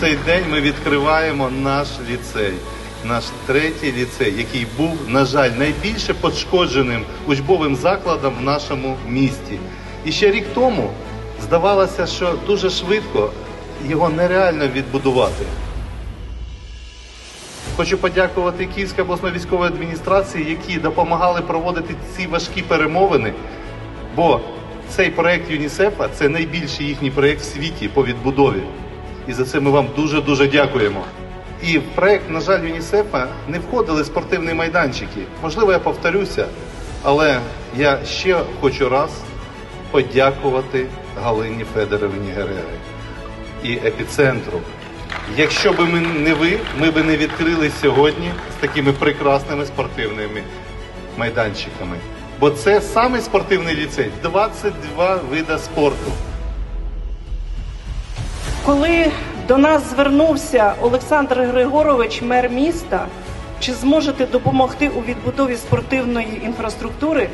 Цей день ми відкриваємо наш ліцей, наш третій ліцей, який був, на жаль, найбільше пошкодженим учбовим закладом в нашому місті. І ще рік тому здавалося, що дуже швидко його нереально відбудувати. Хочу подякувати Київській обласної військової адміністрації, які допомагали проводити ці важкі перемовини. Бо цей проект ЮНІСЕФа це найбільший їхній проект в світі по відбудові. І за це ми вам дуже дуже дякуємо. І в проект, на жаль, ЮНІСЕФа не входили спортивні майданчики. Можливо, я повторюся, але я ще хочу раз подякувати Галині Федоровні Герери і епіцентру. Якщо б ми не ви, ми б не відкрили сьогодні з такими прекрасними спортивними майданчиками. Бо це саме спортивний ліцей, 22 вида спорту. Коли до нас звернувся Олександр Григорович, мер міста, чи зможете допомогти у відбудові спортивної інфраструктури,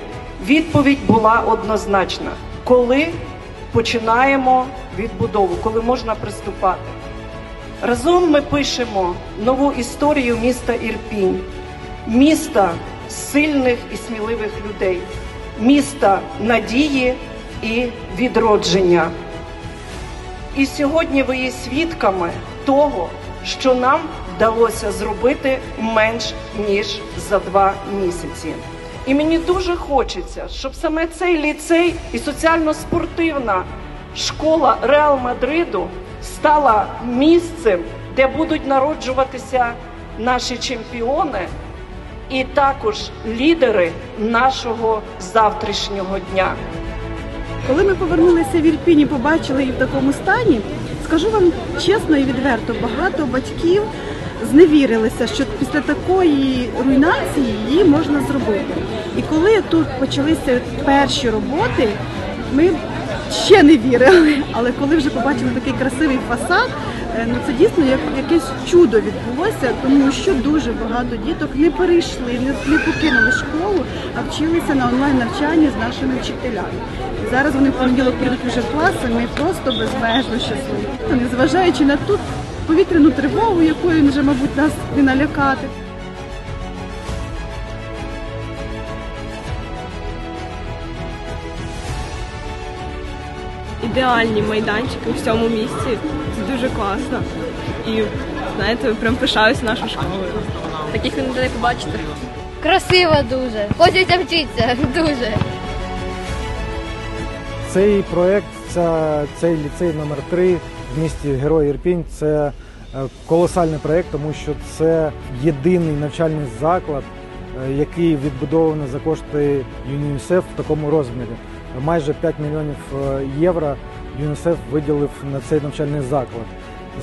відповідь була однозначна. Коли починаємо відбудову, коли можна приступати. Разом ми пишемо нову історію міста Ірпінь, міста сильних і сміливих людей, міста надії і відродження. І сьогодні ви є свідками того, що нам вдалося зробити менш ніж за два місяці. І мені дуже хочеться, щоб саме цей ліцей і соціально-спортивна школа Реал Мадриду стала місцем, де будуть народжуватися наші чемпіони і також лідери нашого завтрашнього дня. Коли ми повернулися в Ірпінь і побачили її в такому стані, скажу вам чесно і відверто, багато батьків зневірилися, що після такої руйнації її можна зробити. І коли тут почалися перші роботи, ми ще не вірили. Але коли вже побачили такий красивий фасад, е, ну це дійсно як якесь чудо відбулося, тому що дуже багато діток не перейшли, не, не покинули школу, а вчилися на онлайн навчанні з нашими вчителями. Зараз вони в понеділок прийдуть уже в клас, і ми просто безмежно щасливі. Незважаючи на ту повітряну тривогу, якою вже, мабуть, нас не налякати. ідеальні майданчики в цьому місці. Це дуже класно. І знаєте, прям пишаюся нашою школою. Таких не побачите. Красиво дуже. Хочеться вчитися дуже. Цей проект, цей ліцей номер 3 в місті Герой Ірпінь це е, колосальний проект, тому що це єдиний навчальний заклад, е, який відбудований за кошти ЮНІСЕФ в такому розмірі. Майже 5 мільйонів е, євро ЮНІСЕФ виділив на цей навчальний заклад.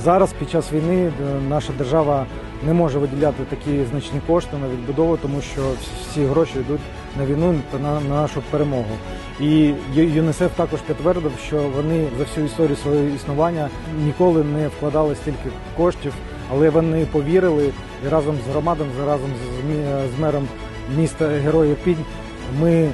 Зараз під час війни наша держава не може виділяти такі значні кошти на відбудову, тому що всі гроші йдуть на війну та на, на нашу перемогу. І Ю- ЮНІСЕФ також підтвердив, що вони за всю історію свого існування ніколи не вкладали стільки коштів, але вони повірили і разом з громадом, разом з, мером міста Героїв Пінь ми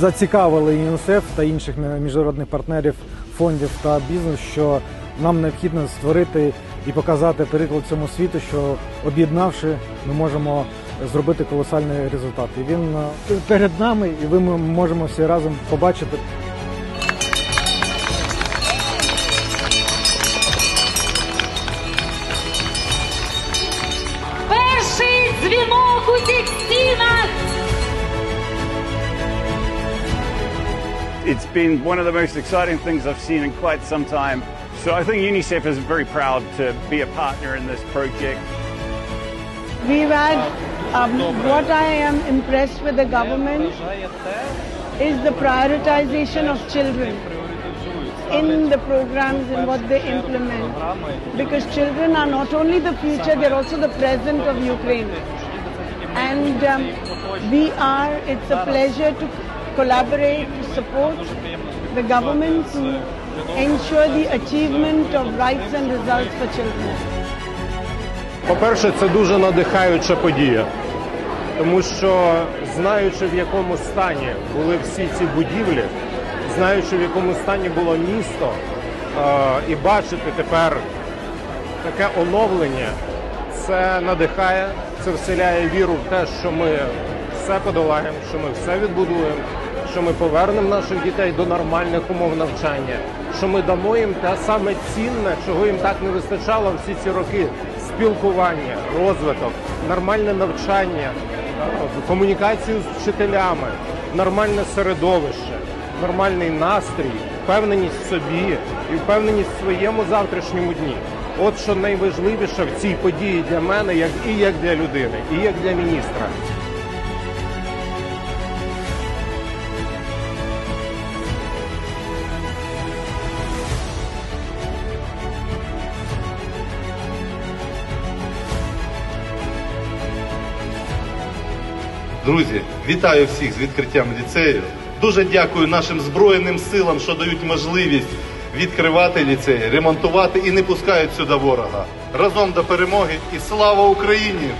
зацікавили ЮНІСЕФ та інших міжнародних партнерів, фондів та бізнес, що нам необхідно створити і показати приклад цьому світу, що об'єднавши, ми можемо зробити колосальний результат. І він е, перед нами, і ви ми можемо всі разом побачити. Перший дзвінок у цих стінах. It's been one of the most exciting things I've seen in quite some time. So I think UNICEF is very proud to be a partner in this project. We've had, um, what I am impressed with the government is the prioritization of children in the programs and what they implement. Because children are not only the future, they're also the present of Ukraine. And um, we are, it's a pleasure to collaborate, to support the government to ensure the achievement of rights and results for children. По-перше, це дуже надихаюча подія, тому що знаючи в якому стані були всі ці будівлі, знаючи в якому стані було місто, е, і бачити тепер таке оновлення, це надихає, це вселяє віру в те, що ми все подолаємо, що ми все відбудуємо, що ми повернемо наших дітей до нормальних умов навчання, що ми дамо їм те саме цінне, чого їм так не вистачало всі ці роки: спілкування, розвиток, нормальне навчання, е, комунікацію з вчителями, нормальне середовище, нормальний настрій, впевненість в собі і впевненість в своєму завтрашньому дні. От що найважливіше в цій події для мене, як і як для людини, і як для міністра. Друзі, вітаю всіх з відкриттям ліцею. Дуже дякую нашим збройним силам, що дають можливість відкривати ліцеї, ремонтувати і не пускають сюди ворога. Разом до перемоги і слава Україні!